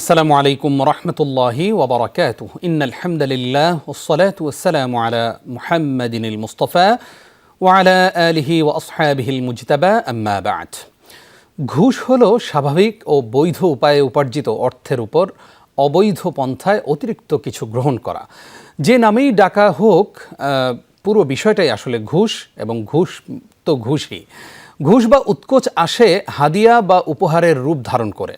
আসসালামু আলাইকুম রহমতুল্লাহি ওবরাকাত ইন আলহামদুলিল্লাহ ওসলাত ওসালাম আলা মুহাম্মদিনিল মুস্তফা ওয়ালা আলিহি ও আসহাবিহিল মুজতাবা, আম্মা বাদ। ঘুষ হল স্বাভাবিক ও বৈধ উপায়ে উপার্জিত অর্থের উপর অবৈধ পন্থায় অতিরিক্ত কিছু গ্রহণ করা। যে নামেই ডাকা হোক পুরো বিষয়টাই আসলে ঘুষ এবং ঘুষ তো ঘুষই। ঘুষ বা উৎকোচ আসে হাদিয়া বা উপহারের রূপ ধারণ করে।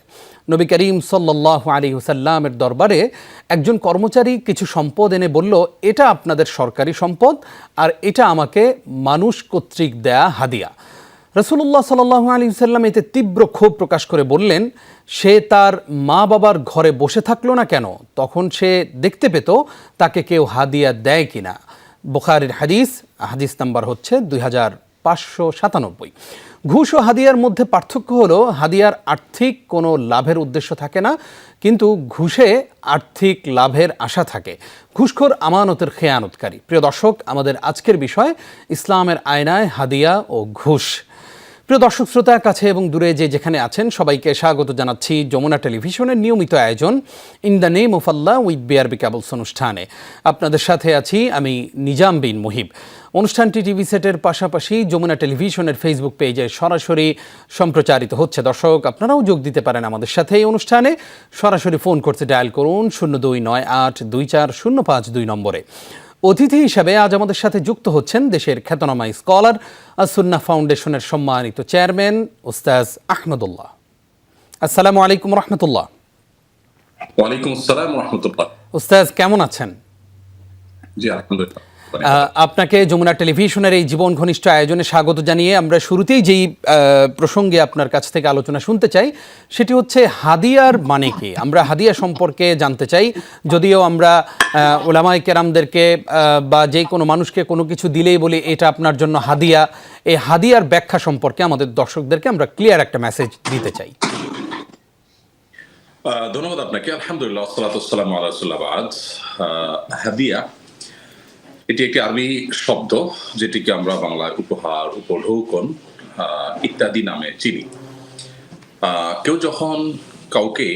নবী করিম সাল্লাহ আলী হুসাল্লামের দরবারে একজন কর্মচারী কিছু সম্পদ এনে বলল, এটা আপনাদের সরকারি সম্পদ আর এটা আমাকে মানুষ কর্তৃক দেয়া হাদিয়া। রসুল্লাহ সাল্লাহ আলী সাল্লাম এতে তীব্র ক্ষোভ প্রকাশ করে বললেন, সে তার মা বাবার ঘরে বসে থাকল না কেন? তখন সে দেখতে পেত তাকে কেউ হাদিয়া দেয় কিনা। বুখারির হাদিস হাদিস নাম্বার হচ্ছে দুই হাজার পাঁচশো সাতানব্বই। ঘুষ ও হাদিয়ার মধ্যে পার্থক্য হলো, হাদিয়ার আর্থিক কোনো লাভের উদ্দেশ্য থাকে না, কিন্তু ঘুষে আর্থিক লাভের আশা থাকে। ঘুষখোর আমানতের খেয়ানতকারী। প্রিয় দর্শক, আমাদের আজকের বিষয়, ইসলামের আয়নায় হাদিয়া ও ঘুষ। প্রিয় দর্শক, শ্রোতা কাছে এবং দূরে যে যেখানে আছেন, সবাইকে স্বাগত জানাচ্ছি যমুনা টেলিভিশনের নিয়মিত আয়োজন in the name of Allah with BRB cables অনুষ্ঠানে। আপনাদের সাথে আছি আমি নিজাম বিন মুহিব। অনুষ্ঠানটি টিভি সেটের পাশাপাশি যমুনা টেলিভিশনের ফেসবুক পেজে সরাসরি সম্প্রচারিত হচ্ছে। দর্শক আপনারাও যোগ দিতে পারেন আমাদের সাথে এই অনুষ্ঠানে। সরাসরি ফোন করতে ডায়াল করুন শূন্য দুই নয় আট দুই চার শূন্য পাঁচ দুই নম্বরে। অতিথি হিসাবে আজ আমাদের সাথে যুক্ত হচ্ছেন দেশের খ্যাতনামা স্কলার আসুন্না ফাউন্ডেশনের সম্মানিত চেয়ারম্যান ওস্তাজ আহমদুল্লাহ। আসসালামু আলাইকুম রহমতুল্লাহ। ওয়ালাইকুম আসসালাম রহমতুল্লাহ। ওস্তাজ কেমন আছেন? জি আলহামদুলিল্লাহ। আপনাকে যমুনা টেলিভিশনের এই জীবন ঘনিষ্ঠ আয়োজনে স্বাগত জানিয়ে আমরা শুরুতেই যেই প্রসঙ্গে আপনার কাছ থেকে আলোচনা শুনতে চাই সেটি হচ্ছে হাদিয়ার মানে কি? আমরা হাদিয়া সম্পর্কে জানতে চাই যদিও আমরা ওলামাই কেরামদেরকে বা যে কোনো মানুষকে কোনো কিছু দিলেই বলি এটা আপনার জন্য হাদিয়া। এই হাদিয়ার ব্যাখ্যা সম্পর্কে আমাদের দর্শকদেরকে আমরা ক্লিয়ার একটা মেসেজ দিতে চাই। ধন্যবাদ আপনাকে। আলহামদুলিল্লাহ সালাতাম হাদিয়া এটি একটি আরবি শব্দ যেটিকে আমরা বাংলায় উপহার উপঢৌকন আহ, ইত্যাদি নামে চিনি। কেউ যখন কাউকে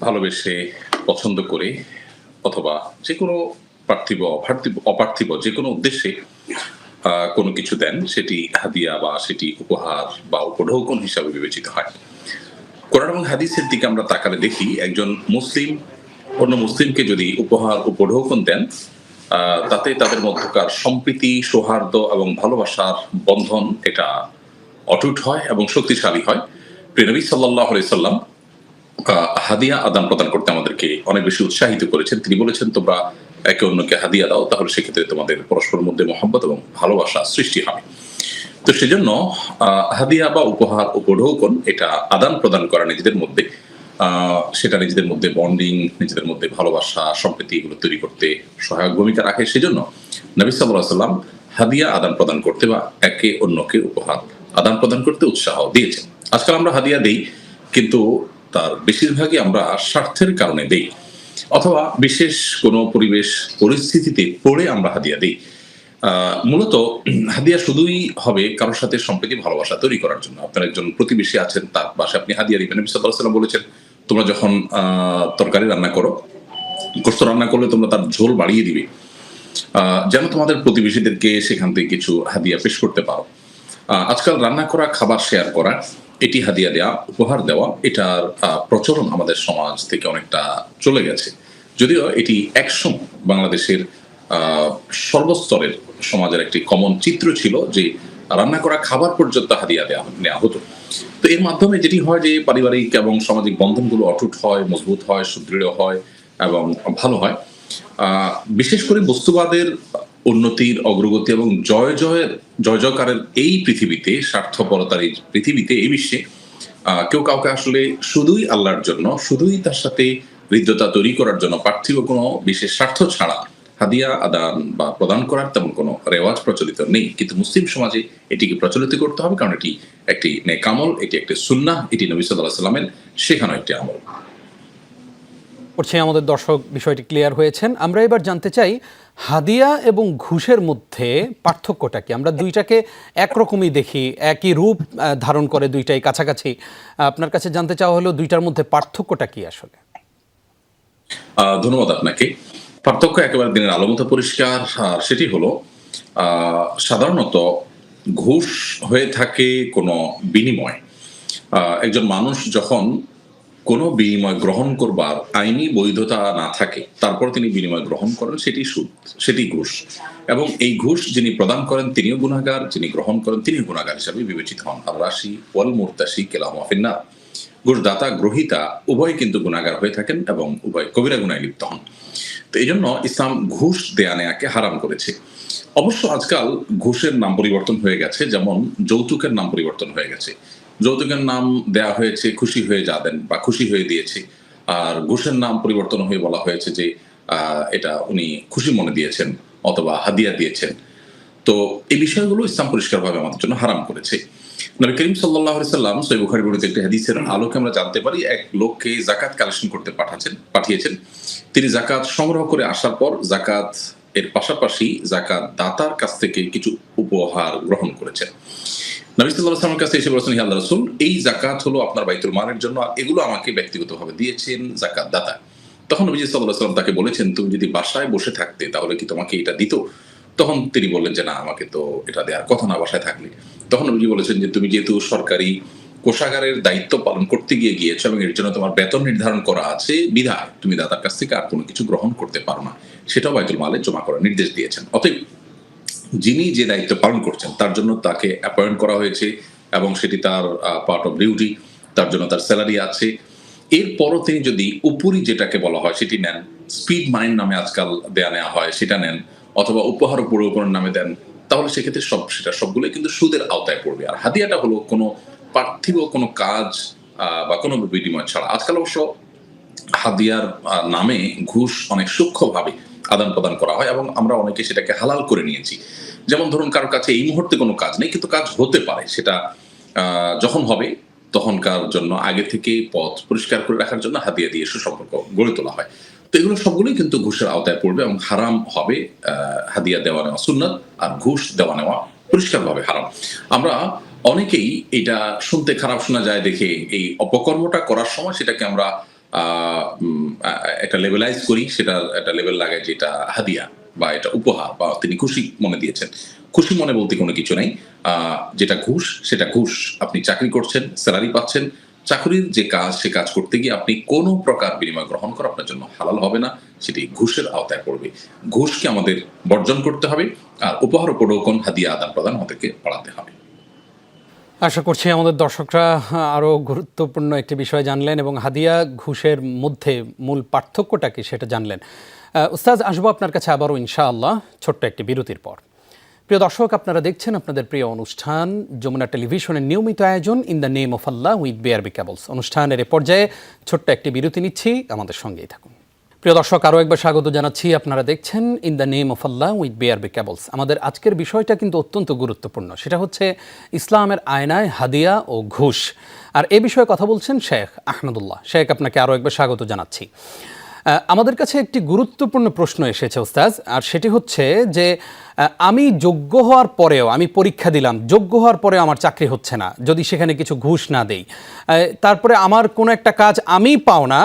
ভালোবেসে পছন্দ করে অথবা যে কোনো পার্থিব অপার্থিব অপার্থিব যে কোনো উদ্দেশ্যে কোনো কিছু দেন সেটি হাদিয়া বা সেটি উপহার বা উপঢৌকন হিসাবে বিবেচিত হয়। কোরআন এবং হাদিসের দিকে আমরা তাকালে দেখি একজন মুসলিম অন্য মুসলিমকে যদি উপহার উপঢৌকন দেন তাতে তাদের মধ্যকার সম্প্রীতি, সৌহার্দ্য এবং ভালোবাসার বন্ধন এটা অটুট হয় এবং শক্তিশালী হয়। প্রিয়নবী সাল্লাহ সাল্লাম হাদিয়া আদান প্রদান করতে আমাদেরকে অনেক বেশি উৎসাহিত করেছেন। তিনি বলেছেন, তোমরা একে অন্যকে হাদিয়া দাও, তাহলে সেক্ষেত্রে তোমাদের পরস্পরের মধ্যে মহব্বত এবং ভালোবাসা সৃষ্টি হবে। তো সেজন্য হাদিয়া বা উপহার উপঢৌকন এটা আদান প্রদান করা নিজেদের মধ্যে সেটা নিজেদের মধ্যে বন্ডিং নিজেদের মধ্যে ভালোবাসা, সম্প্রীতি এগুলো তৈরি করতে সহায়ক ভূমিকা রাখে। সেজন্য নবী সাল্লাহ সাল্লাম হাদিয়া আদান প্রদান করতে বা একে অন্যকে উপহার আদান প্রদান করতে উৎসাহ দিয়েছেন। আজকাল আমরা হাদিয়া দেই, কিন্তু তার বেশিরভাগই আমরা স্বার্থের কারণে দেই, অথবা বিশেষ কোনো পরিবেশ, পরিস্থিতিতে পড়ে আমরা হাদিয়া দিই। মূলত হাদিয়া শুধুই হবে কারোর সাথে সম্প্রীতি, ভালোবাসা তৈরি করার জন্য। আপনার একজন প্রতিবেশী আছেন, তার পাশে আপনি হাদিয়া দিবেন। ওয়াসাল্লাম বলেছেন তোমরা যখন তরকারি রান্না করো, গোস্ত রান্না করলে তোমরা তার ঝোল বাড়িয়ে দিবে। যেন তোমাদের প্রতিবেশীদেরকে সেখান থেকে কিছু হাদিয়া পেশ করতে পারো। আজকাল রান্না করা, খাবার শেয়ার করা, এটি হাদিয়া দেওয়া উপহার দেওয়া, এটার প্রচলন আমাদের সমাজ থেকে অনেকটা চলে গেছে। যদিও এটি একসময় বাংলাদেশের সর্বস্তরের সমাজের একটি কমন চিত্র ছিল যে রান্না করা খাবার পর্যন্ত হাদিয়া দেওয়া নেওয়া হতো। তো এর মাধ্যমে যেটি হয় যে পারিবারিক এবং সামাজিক বন্ধনগুলো অটুট হয়, মজবুত হয়, সুদৃঢ় হয় এবং ভালো হয়। বিশেষ করে বস্তুবাদের উন্নতির অগ্রগতি এবং জয় জয়ের, জয় জয়কারের এই পৃথিবীতে, স্বার্থপরতার এই পৃথিবীতে, এই বিশ্বে কেউ কাউকে আসলে শুধুই আল্লাহর জন্য, শুধুই তার সাথে হৃদ্যতা তৈরি করার জন্য পার্থিব কোনো বিশেষ স্বার্থ ছাড়া হাদিয়া আদান বা প্রদান করার তেমন কোনো রেওয়াজ প্রচলিত নেই। কিন্তু মুসলিম সমাজে এটিকে প্রচলিত করতে হবে কারণ এটি একটি নেকামল এটি একটি সুন্নাহ এটি নবী সাল্লাহ সাল্লামের শেখানো একটি আমল। করছি আমাদের দর্শক বিষয়টি ক্লিয়ার হয়েছেন। আমরা এবার জানতে চাই হাদিয়া এবং ঘুষের মধ্যে পার্থক্যটা কি? আমরা দুইটাকে একরকমই দেখি একই রূপ ধারণ করে দুইটাই কাছাকাছি। আপনার কাছে জানতে চাওয়া হলো দুইটার মধ্যে পার্থক্যটা কি আসলে? ধন্যবাদ আপনাকে। পার্থক্য একেবারে দিনের আলো মতো পরিষ্কার সেটি হলো সাধারণত ঘুষ হয়ে থাকে কোনো বিনিময়। একজন মানুষ যখন কোনো বিনিময় গ্রহণ করবার আইনি বৈধতা না থাকে, তারপর তিনি বিনিময় গ্রহণ করেন, সেটি সুদ, সেটি ঘুষ। এবং এই ঘুষ যিনি প্রদান করেন, তিনিও গুণাগার যিনি গ্রহণ করেন, তিনিও গুণাগার হিসাবে বিবেচিত হন। আর রাশি, ওয়াল মুরতাসি কেলাম আফিন্না ঘুষদাতা, গ্রহিতা, উভয় কিন্তু গুণাগার হয়ে থাকেন এবং উভয় কবিরা গুণায় লিপ্ত হন। তো এই জন্য ইসলাম ঘুষ দেয়া নেয়াকে হারাম করেছে। অবশ্য আজকাল ঘুষের নাম পরিবর্তন হয়ে গেছে, যেমন যৌতুকের নাম পরিবর্তন হয়ে গেছে। যৌতুকের নাম দেয়া হয়েছে, খুশি হয়ে যা দেন বা খুশি হয়ে দিয়েছে। আর ঘুষের নাম পরিবর্তন হয়ে বলা হয়েছে যে এটা উনি খুশি মনে দিয়েছেন অথবা হাদিয়া দিয়েছেন। তো এই বিষয়গুলো ইসলাম পরিষ্কারভাবে আমাদের জন্য হারাম করেছে। নবী করিম সাল্লাহ সাল্লাম সৈ বুখারি বড়িতে একটি হাদিসের আলোকে আমরা জানতে পারি, এক লোককে জাকাত কালেকশন করতে পাঠাচ্ছেন পাঠিয়েছেন। তিনি জাকাত সংগ্রহ করে আসার পর জাকাত এর পাশাপাশি জাকাত দাতার কাছ থেকে কিছু উপহার গ্রহণ করেছেন। নবী কাছে এসে বলেছেন রসুল, এই জাকাত হলো আপনার বাইতুল মালের জন্য আর এগুলো আমাকে ব্যক্তিগতভাবে দিয়েছেন জাকাত দাতা। তখন তাকে বলেছেন, তুমি যদি বাসায় বসে থাকতে তাহলে কি তোমাকে এটা দিত? তখন তিনি বললেন যে, না, আমাকে তো এটা দেওয়ার কথা না, বাসায় থাকলে। তখন নবীজি বলেছেন যে, তুমি যেহেতু সরকারি কোষাগারের দায়িত্ব পালন করতে গিয়ে গিয়েছো এবং এর জন্য তোমার বেতন নির্ধারণ করা আছে, বিধায় তুমি দাতার কাছ থেকে আর কোনো কিছু গ্রহণ করতে পারো না। সেটাও বাইতুল মালে জমা করার নির্দেশ দিয়েছেন। অতএব যিনি যে দায়িত্ব পালন করছেন, তার জন্য তাকে অ্যাপয়েন্ট করা হয়েছে এবং সেটি তার পার্ট অফ ডিউটি তার জন্য তার স্যালারি আছে। এরপরও তিনি যদি উপরি যেটাকে বলা হয় সেটি নেন স্পিড মাইন্ড নামে আজকাল দেয়া নেওয়া হয়, সেটা নেন, অথবা উপহার উপরোপণের নামে দেন তাহলে সেক্ষেত্রে সব, সেটা সবগুলো কিন্তু সুদের আওতায় পড়বে। আর হাদিয়াটা হলো কোনো পার্থিব কোনো কাজ বা কোনো বিনিময় ছাড়া। আজকাল অবশ্য হাদিয়ার নামে ঘুষ অনেক সূক্ষ্মভাবে আদান প্রদান করা হয় এবং আমরা অনেকে সেটাকে হালাল করে নিয়েছি। যেমন ধরুন কারোর কাছে এই মুহূর্তে কোনো কাজ নেই, কিন্তু কাজ হতে পারে। সেটা যখন হবে, তখনকার জন্য আগে থেকে পথ পরিষ্কার করে রাখার জন্য হাতিয়া দিয়ে সুসম্পর্ক গড়ে তোলা হয়। তো এগুলো সবগুলোই কিন্তু ঘুষের আওতায় পড়বে এবং হারাম হবে হাদিয়া দেওয়া নেওয়া সুন্নত আর ঘুষ দেওয়া নেওয়া পরিষ্কারভাবে হারাম। আমরা অনেকেই এটা শুনতে খারাপ শোনা যায় দেখে এই অপকর্মটা করার সময় সেটাকে আমরা একটা লেভেলাইজ করি, সেটা একটা লেভেল লাগাই যেটা হাদিয়া বা এটা উপহার বা তিনি খুশি মনে দিয়েছেন। খুশি মনে বলতে কোনো কিছু নেই। যেটা ঘুষ, সেটা ঘুষ। আপনি চাকরি করছেন স্যালারি পাচ্ছেন চাকরির যে কাজ, সে কাজ করতে গিয়ে আপনি কোনো প্রকার বিনিময় গ্রহণ করা আপনার জন্য হালাল হবে না, সেটি ঘুষের আওতায় পড়বে। ঘুষকে আমাদের বর্জন করতে হবে? আর উপহার উপঢৌকন হাদিয়া আদান প্রদান আমাদেরকে বাড়াতে হবে। আশা করছি আমাদের দর্শকরা আরও গুরুত্বপূর্ণ একটি বিষয় জানলেন এবং হাদিয়া ঘুষের মধ্যে মূল পার্থক্যটা কি সেটা জানলেন। উস্তাজ আসব আপনার কাছে আবারও ইনশাআল্লাহ, ছোট্ট একটি বিরতির পর। প্রিয় দর্শক, আপনারা দেখছেন আপনাদের প্রিয় অনুষ্ঠান, যমুনা টেলিভিশনের নিয়মিত আয়োজন in the name of Allah with BRB cables. অনুষ্ঠানের এ পর্যায়ে ছোট্ট একটি বিরতি নিচ্ছি, আমাদের সঙ্গেই থাকুন। প্রিয় দর্শক, আরও একবার স্বাগত জানাচ্ছি, আপনারা দেখছেন in the name of Allah with BRB cables. আমাদের আজকের বিষয়টা কিন্তু অত্যন্ত গুরুত্বপূর্ণ, সেটা হচ্ছে ইসলামের আয়নায় হাদিয়া ও ঘুষ। আর এ বিষয়ে কথা বলছেন শেখ আহমদুল্লাহ। শেখ, আপনাকে আরও একবার স্বাগত জানাচ্ছি। আমাদের কাছে একটি গুরুত্বপূর্ণ প্রশ্ন এসেছে ওস্তাজ আর সেটি হচ্ছে যে আমি যোগ্য হওয়ার পরেও, আমি পরীক্ষা দিলাম, যোগ্য হওয়ার পরেও আমার চাকরি হচ্ছে না, যদি সেখানে কিছু ঘুষ না দেই। তারপরে আমার কোনো একটা কাজ আমি পাও না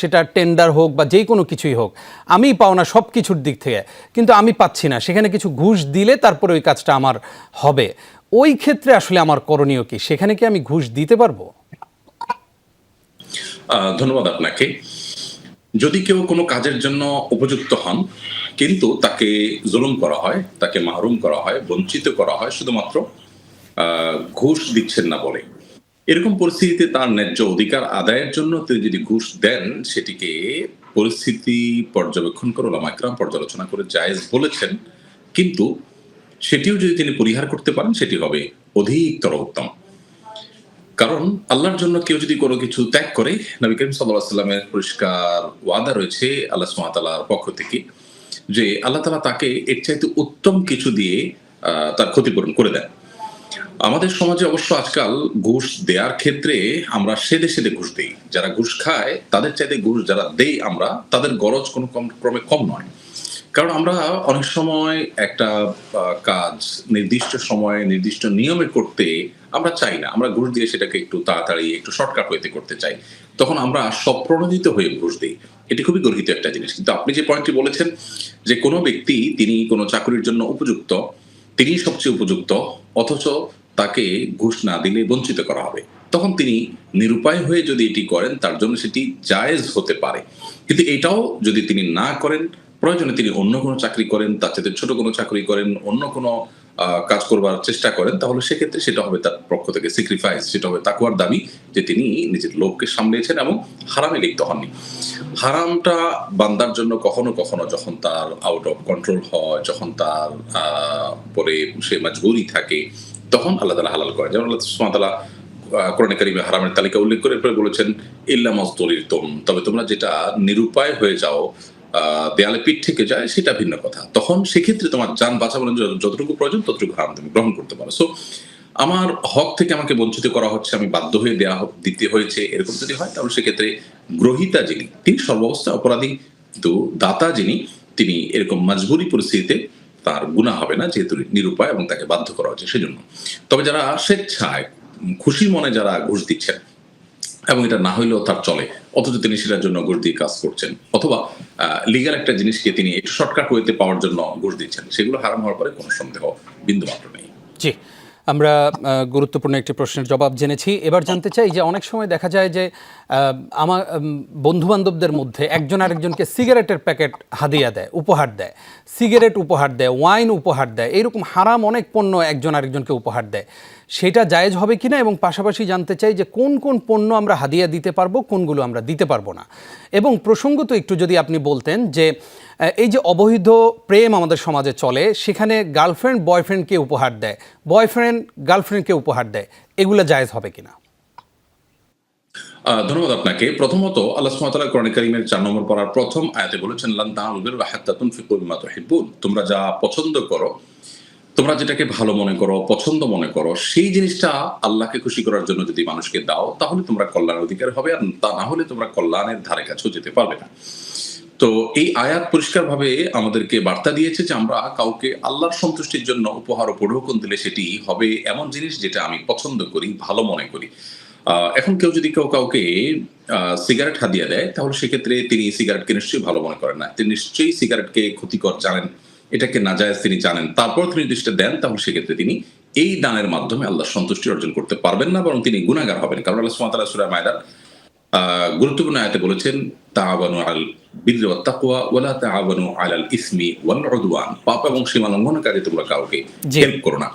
সেটা টেন্ডার হোক বা যে কোনো কিছুই হোক, আমি পাও না সব কিছুর দিক থেকে, কিন্তু আমি পাচ্ছি না, সেখানে কিছু ঘুষ দিলে তারপরে ওই কাজটা আমার হবে। ওই ক্ষেত্রে আসলে আমার করণীয় কি? সেখানে কি আমি ঘুষ দিতে পারব? ধন্যবাদ আপনাকে। যদি কেউ কোনো কাজের জন্য উপযুক্ত হন, কিন্তু তাকে জুলুম করা হয়, তাকে মাহরুম করা হয়, বঞ্চিত করা হয়, শুধুমাত্র ঘুষ দিচ্ছেন না বলে। এরকম পরিস্থিতিতে তার ন্যায্য অধিকার আদায়ের জন্য তিনি যদি ঘুষ দেন, সেটিকে পরিস্থিতি পর্যবেক্ষণ করে ওলামাইকরাম পর্যালোচনা করে জায়েজ বলেছেন। কিন্তু সেটিও যদি তিনি পরিহার করতে পারেন, সেটি হবে অধিকতর উত্তম। কারণ আল্লাহর জন্য কেউ যদি কোনো কিছু ত্যাগ করে, নবী করিম সাল্লাহ সাল্লামের পরিষ্কার ওয়াদা রয়েছে আল্লাহ সুমাতালার পক্ষ থেকে, যে আল্লাহ তালা তাকে এর চাইতে উত্তম কিছু দিয়ে তার ক্ষতিপূরণ করে দেন। আমাদের সমাজে অবশ্য আজকাল ঘুষ দেওয়ার ক্ষেত্রে আমরা সেদে সেদে ঘুষ দেই। যারা ঘুষ খায়, তাদের চাইতে ঘুষ যারা দেই আমরা, তাদের গরজ কোনো কম, ক্রমে কম নয়। কারণ আমরা অনেক সময় একটা কাজ নির্দিষ্ট সময়ে, নির্দিষ্ট নিয়মে করতে আমরা চাই না, আমরা ঘুষ দিয়ে সেটাকে একটু তাড়াতাড়ি, একটু শর্টকাট হইতে করতে চাই। তখন আমরা স্বপ্রণোদিত হয়ে ঘুষ দিই। এটি খুবই গর্হিত একটা জিনিস। কিন্তু আপনি যে পয়েন্টটি বলেছেন, যে কোনো ব্যক্তি, তিনি কোনো চাকরির জন্য উপযুক্ত, তিনি সবচেয়ে উপযুক্ত, অথচ তাকে ঘুষ না দিলে বঞ্চিত করা হবে। তখন তিনি নিরুপায় হয়ে যদি এটি করেন, তার জন্য সেটি জায়েজ হতে পারে। কিন্তু এটাও যদি তিনি না করেন, প্রয়োজনে তিনি অন্য কোনো চাকরি করেন, তার চাইতে ছোট কোনো চাকরি করেন, অন্য কোনো কাজ করবার চেষ্টা করেন, তাহলে সেক্ষেত্রে সেটা হবে তার পক্ষ থেকে স্যাক্রিফাইস সেটা হবে তাকুয়ার দাবি যে তিনি নিজের লোককে সামলিয়েছেন এবং হারামে লিপ্ত হননি। হারামটা বান্দার জন্য কখনো কখনো যখন তার আউট অফ কন্ট্রোল হয়, যখন তার পরে সে মাজবুরি থাকে, তখন আল্লাহ তালা হালাল করেন। যেমন আল্লাহ সুবহানাহু কোরআন কারিমে হারামের তালিকা উল্লেখ করে বলেছেন, ইল্লা মজদুরির তোম তবে তোমরা যেটা নিরুপায় হয়ে যাও দেয়ালে পিঠ থেকে যায়, সেটা ভিন্ন কথা। তখন সেক্ষেত্রে তোমার যান জন্য যতটুকু প্রয়োজন, ততটুকু হারাম তুমি গ্রহণ করতে পারো। সো আমার হক থেকে আমাকে বঞ্চিত করা হচ্ছে, আমি বাধ্য হয়ে হ- দিতে হয়েছে, এরকম যদি হয়, তাহলে সেক্ষেত্রে গ্রহিতা যিনি, তিনি সর্বাবস্থা অপরাধী, কিন্তু দাতা যিনি, তিনি এরকম মজবুরি পরিস্থিতিতে তার গুণা হবে না, যেহেতু নিরুপায় এবং তাকে বাধ্য করা হচ্ছে সেজন্য। তবে যারা স্বেচ্ছায়, খুশি মনে যারা ঘুষ দিচ্ছেন এবং এটা না হইলেও তার চলে। অথচ তিনি সেটার জন্য ঘুষ দিয়ে কাজ করছেন। অথবা লিগাল একটা জিনিসকে তিনি একটু শর্টকাট ওয়েতে পাওয়ার জন্য ঘুষ দিচ্ছেন। সেগুলো হারাম হওয়ার পরে কোনো সন্দেহ বিন্দু মাত্র নেই। জি। আমরা গুরুত্বপূর্ণ একটি প্রশ্নের জবাব জেনেছি। এবার জানতে চাই যে অনেক সময় দেখা যায় যে আমার বন্ধু বান্ধবদের মধ্যে একজন আরেকজনকে সিগারেটের প্যাকেট হাদিয়া দেয়, উপহার দেয়। সিগারেট উপহার দেয়, ওয়াইন উপহার দেয় এইরকম হারাম অনেক পণ্য একজন আরেকজনকে উপহার দেয়। সেটা জায়েজ হবে কি না এবং পাশাপাশি জানতে চাই যে কোন কোন পণ্য আমরা হাদিয়া দিতে পারব, কোনগুলো আমরা দিতে পারব না। এবং প্রসঙ্গত একটু যদি আপনি বলতেন যে এই যে অবৈধ প্রেম আমাদের সমাজে চলে, সেখানে গার্লফ্রেন্ড, বয়ফ্রেন্ডকে উপহার দেয়। বয়ফ্রেন্ড, গার্লফ্রেন্ডকে উপহার দেয়। এগুলো জায়েজ হবে কিনা? ধন্যবাদ আপনাকে। প্রথমত, আল্লাহ সুবহানাহু কোরআন কারিমের চার নম্বর পড়ার প্রথম আয়াতে বলেছেন লান তানালুল বিররা হাত্তা তুনফিকু তোমরা যা পছন্দ করো, তোমরা যেটাকে ভালো মনে করো, পছন্দ মনে করো, সেই জিনিসটা আল্লাহকে খুশি করার জন্য যদি মানুষকে দাও, তাহলে তোমরা কল্যাণের অধিকার হবে, আর তা না হলে তোমরা কল্যাণের ধারে কাছেও যেতে পারবে না। তো এই আয়াত পরিষ্কারভাবে আমাদেরকে বার্তা দিয়েছে যে আমরা কাউকে আল্লাহর সন্তুষ্টির জন্য উপহার ও দিলে সেটি হবে এমন জিনিস যেটা আমি পছন্দ করি, ভালো মনে করি। এখন কেউ যদি কেউ কাউকে সিগারেট হাদিয়া দেয় তাহলে সেক্ষেত্রে তিনি সিগারেটকে নিশ্চয়ই ভালো মনে করেন না। তিনি নিশ্চয়ই সিগারেটকে ক্ষতিকর জানেন, এটাকে নাজায়েজ তিনি জানেন। তারপর তিনি যদি সেটা দেন, তাহলে সেক্ষেত্রে তিনি এই দানের মাধ্যমে আল্লাহ সন্তুষ্টি অর্জন করতে পারবেন না, বরং তিনি গুণাগার হবেন। কারণ আল্লাহ সুবহানাহু ওয়া মায়দার গুরুত্বপূর্ণ আয়াতে বলেছেন আল ওয়ালা আলাল ইসমি ওয়াল উদওয়ান। পাপ এবং সীমা লঙ্ঘনের কাজে তোমরা কাউকে হেল্প করো না।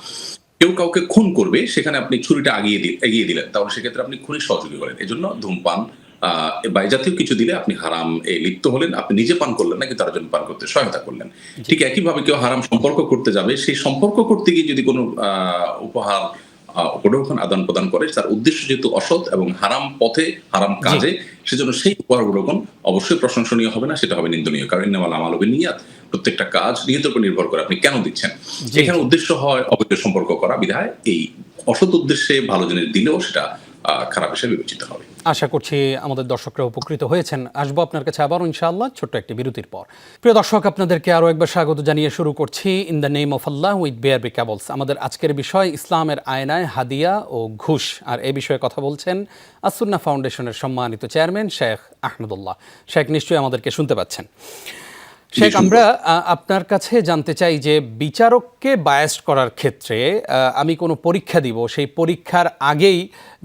কেউ কাউকে খুন করবে সেখানে আপনি ছুরিটা আগিয়ে দি- এগিয়ে দিলেন তাহলে সেক্ষেত্রে আপনি খুনের সহযোগী করেন এজন্য ধূমপান আহ, বা জাতীয় কিছু দিলে আপনি হারাম এ লিপ্ত হলেন আপনি নিজে পান করলেন না কিন্তু তার জন্য পান করতে সহায়তা করলেন। ঠিক একইভাবে কেউ হারাম সম্পর্ক করতে যাবে সেই সম্পর্ক করতে গিয়ে যদি কোনো আহ, উপহার উপঢৌকন আদান প্রদান করে তার উদ্দেশ্য যেহেতু অসৎ এবং হারাম পথে হারাম কাজে সেজন্য সেই উপহার উপঢৌকন অবশ্যই প্রশংসনীয় হবে না সেটা হবে নিন্দনীয়। কারণ ইন্নামাল আমাল নিয়াত প্রত্যেকটা কাজ নিয়তের উপর নির্ভর করে আপনি কেন দিচ্ছেন। এখানে উদ্দেশ্য হয় অবৈধ সম্পর্ক করা বিধায় এই অসৎ উদ্দেশ্যে ভালো জিনিস দিলেও সেটা খারাপ হিসেবে বিবেচিত হবে। আশা করছি আমাদের দর্শকরা উপকৃত হয়েছেন। আসব আপনার কাছে আবার, ইনশাআল্লাহ, ছোট্ট একটি বিরতির পর। প্রিয় দর্শক, আপনাদেরকে আরও একবার স্বাগত জানিয়ে শুরু করছি in the name of Allah with B R B cables আমাদের আজকের বিষয়, ইসলামের আয়নায় হাদিয়া ও ঘুষ। আর এ বিষয়ে কথা বলছেন আসুন্না ফাউন্ডেশনের সম্মানিত চেয়ারম্যান শেখ আহমদুল্লাহ। শেখ, নিশ্চয়ই আমাদেরকে শুনতে পাচ্ছেন। শেখ আমরা আপনার কাছে জানতে চাই যে বিচারককে বায়াস্ট করার ক্ষেত্রে আমি কোনো পরীক্ষা দিব সেই পরীক্ষার আগেই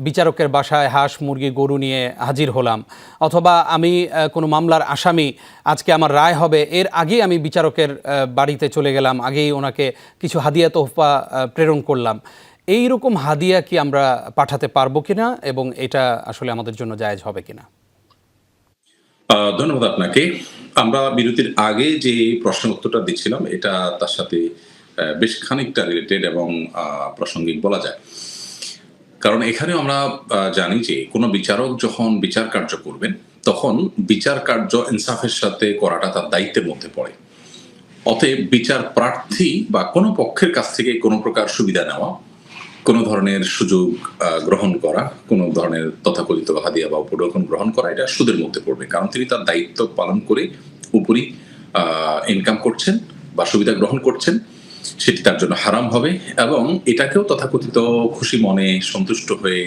বিচারকের বাসায় হাঁস মুরগি গরু নিয়ে হাজির হলাম। অথবা আমি কোনো মামলার আসামি আজকে আমার রায় হবে এর আগেই আমি বিচারকের বাড়িতে চলে গেলাম আগেই ওনাকে কিছু হাদিয়া তোহফা প্রেরণ করলাম। এই রকম হাদিয়া কি আমরা পাঠাতে পারব কিনা এবং এটা আসলে আমাদের জন্য জায়েজ হবে কিনা? ধন্যবাদ আপনাকে। আমরা বিরতির আগে যে প্রশ্ন উত্তরটা দিচ্ছিলাম, এটা তার সাথে বেশ খানিকটা রিলেটেড এবং প্রাসঙ্গিক বলা যায়। কারণ এখানে আমরা জানি যে কোনো বিচারক যখন বিচার কার্য করবেন, তখন বিচার কার্য ইনসাফের সাথে করাটা তার দায়িত্বের মধ্যে পড়ে। অতএব বিচার প্রার্থী বা কোনো পক্ষের কাছ থেকে কোনো প্রকার সুবিধা নেওয়া কোনো ধরনের সুযোগ গ্রহণ করা, কোনো ধরনের তথাকথিত হাদিয়া বা উপঢৌকন গ্রহণ করা, এটা সুদের মধ্যে পড়বে। কারণ তিনি তার দায়িত্ব পালন করে উপরই ইনকাম করছেন বা সুবিধা গ্রহণ করছেন। সেটি তার জন্য হারাম হবে এবং এটাকেও তথাকথিত খুশি মনে সন্তুষ্ট হয়ে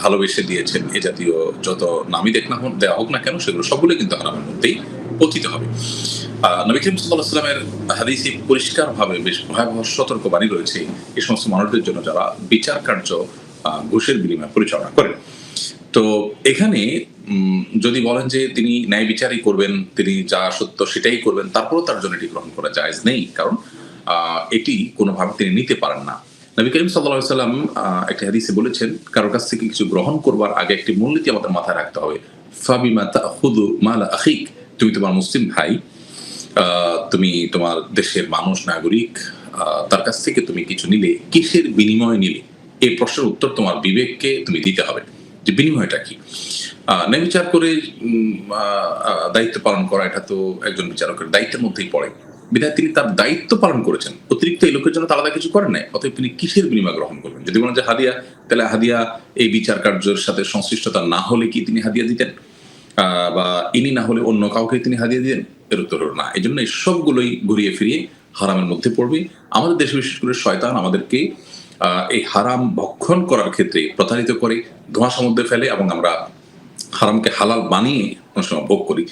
ভালোবেসে দিয়েছেন এ জাতীয় যত নামি দেখ না দেওয়া হোক না কেন, সেগুলো সবগুলো কিন্তু হারামের মধ্যেই পতিত হবে। নবী করিম সাল্লাহ সাল্লামের পরিষ্কারভাবে বেশ ভয়াবহ সতর্কবাণী রয়েছে সমস্ত মানুষদের জন্য যারা বিচার কার্য ঘুষের বিনিময়ে পরিচালনা করেন। তো এখানে যদি বলেন যে তিনি ন্যায় বিচারই করবেন, তিনি যা সত্য সেটাই করবেন, তারপরেও তার জন্য এটি গ্রহণ করা জায়েজ নেই। কারণ এটি কোনোভাবে তিনি নিতে পারেন না। নবী করিম সাল্লাহ সাল্লাম একটি হাদিসে বলেছেন কারোর কাছ থেকে কিছু গ্রহণ করবার আগে একটি মূলনীতি আমাদের মাথায় রাখতে হবে। তাহুদু মালা আখিক, তুমি তোমার মুসলিম ভাই তুমি তোমার দেশের মানুষ, নাগরিক তার কাছ থেকে তুমি কিছু নিলে, কিসের বিনিময় নিলে? এই প্রশ্নের উত্তর তোমার বিবেককে তুমি দিতে হবে। যে বিনিময়টা কি? বিচার করে দায়িত্ব পালন করা, এটা তো একজন বিচারকের দায়িত্বের মধ্যেই পড়ে। বিধায় তিনি তার দায়িত্ব পালন করেছেন। অতিরিক্ত এই লোকের জন্য আলাদা কিছু করেন নাই, অতএব তিনি কিসের বিনিময় গ্রহণ করবেন? যদি বলেন যে হাদিয়া, তাহলে হাদিয়া এই বিচার কার্যের সাথে সংশ্লিষ্টতা না হলে কি তিনি হাদিয়া দিতেন? বা ইনি না হলে অন্য কাউকে তিনি হারিয়ে দিলেন এর উত্তর হলো না। এই জন্য এই সবগুলোই ঘুরিয়ে ফিরিয়ে হারামের মধ্যে পড়বে। আমাদের দেশে বিশেষ করে শয়তান আমাদেরকে এই হারাম ভক্ষণ করার ক্ষেত্রে প্রতারিত করে ধোঁয়াশার মধ্যে ফেলে এবং আমরা হারামকে হালাল বানিয়ে অনেক সময় ভোগ করি।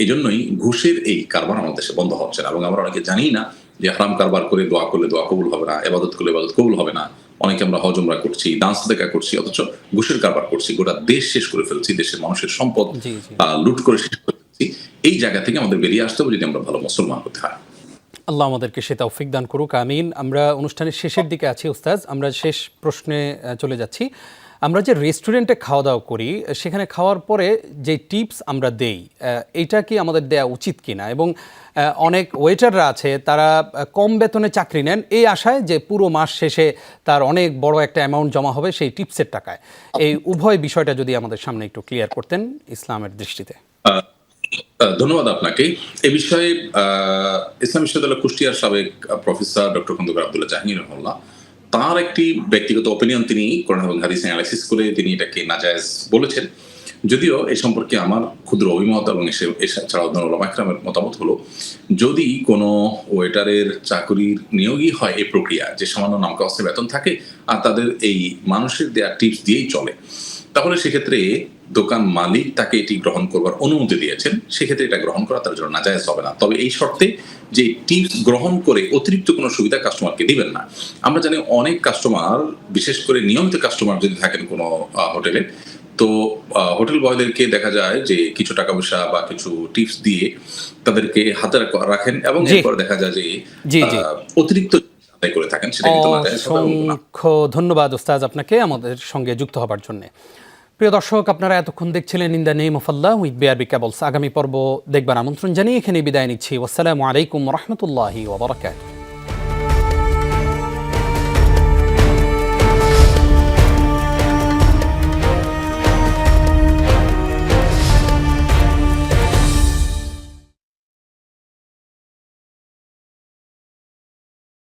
এই জন্যই ঘুষের এই কারবার আমাদের দেশে বন্ধ হচ্ছে না এবং আমরা অনেকে জানি না যে হারাম কারবার করে দোয়া করলে দোয়া কবুল হবে না, এবাদত করলে এবাদত কবুল হবে না। অনেকে আমরা হজমরা করছি ডান্স দেখা করছি অথচ ঘুষের কারবার করছি গোটা দেশ শেষ করে ফেলছি দেশের মানুষের সম্পদ। লুট করে শেষ করে ফেলছি। এই জায়গা থেকে আমাদের বেরিয়ে আসতে হবে যদি আমরা ভালো মুসলমান হতে হয়। আল্লাহ আমাদেরকে সে তৌফিক দান করুক আমিন। আমরা অনুষ্ঠানের শেষের দিকে আছি উস্তাজ। আমরা শেষ প্রশ্নে চলে যাচ্ছি। আমরা যে রেস্টুরেন্টে খাওয়া দাওয়া করি সেখানে খাওয়ার পরে যে টিপস আমরা দেই এটা কি আমাদের দেওয়া উচিত কিনা? এবং অনেক ওয়েটাররা আছে তারা কম বেতনে চাকরি নেন এই আশায় যে পুরো মাস শেষে তার অনেক বড় একটা অ্যামাউন্ট জমা হবে সেই টিপসের টাকায়। এই উভয় বিষয়টা যদি আমাদের সামনে একটু ক্লিয়ার করতেন ইসলামের দৃষ্টিতে। ধন্যবাদ আপনাকে। এ বিষয়ে ইসলাম বিশ্ববিদ্যালয় কুষ্টিয়ার সাবেক প্রফেসর ডক্টর খন্দকার আব্দুল্লাহ জাহাঙ্গীর রহমাল্লাহ তার একটি ব্যক্তিগত ওপিনিয়ন তিনি কোরআন হাদিস অ্যানালাইসিস করে তিনি এটাকে নাজায়জ বলেছেন। যদিও এ সম্পর্কে আমার ক্ষুদ্র অভিমত এবং এসে- এছাড়াও ওলামাইকরামের মতামত হলো, যদি কোনো ওয়েটারের চাকরির নিয়োগই হয় এই প্রক্রিয়া, যে সামান্য নামকা অস্ত্রে বেতন থাকে আর তাদের এই মানুষের দেওয়া টিপস দিয়েই চলে, তাহলে সেক্ষেত্রে দোকান মালিক তাকে এটি গ্রহণ করবার অনুমতি দিয়েছেন সেক্ষেত্রে এটা গ্রহণ করা তার জন্য নাজায়জ হবে না। তবে এই শর্তে যে টিপস গ্রহণ করে অতিরিক্ত কোনো সুবিধা কাস্টমারকে দিবেন না। আমরা জানি অনেক কাস্টমার বিশেষ করে নিয়মিত কাস্টমার যদি থাকেন কোনো হোটেলে তো হোটেল বয়দেরকে দেখা যায় যে কিছু টাকা পয়সা বা কিছু টিপস দিয়ে তাদেরকে হাতে রাখেন এবং এরপর দেখা যায় যে অতিরিক্ত করে থাকেন সেটা কিন্তু ধন্যবাদ ওস্তাজ আপনাকে আমাদের সঙ্গে যুক্ত হবার জন্য। প্রিয় দর্শক, আপনারা এতক্ষণ দেখছিলেন in the name of Allah with BRB cables. আগামী পর্ব দেখবার আমন্ত্রণ জানিয়ে এখানে বিদায় নিচ্ছি। ওয়াসসালামু আলাইকুম রহমতুল্লাহি ওবরাকাতুহ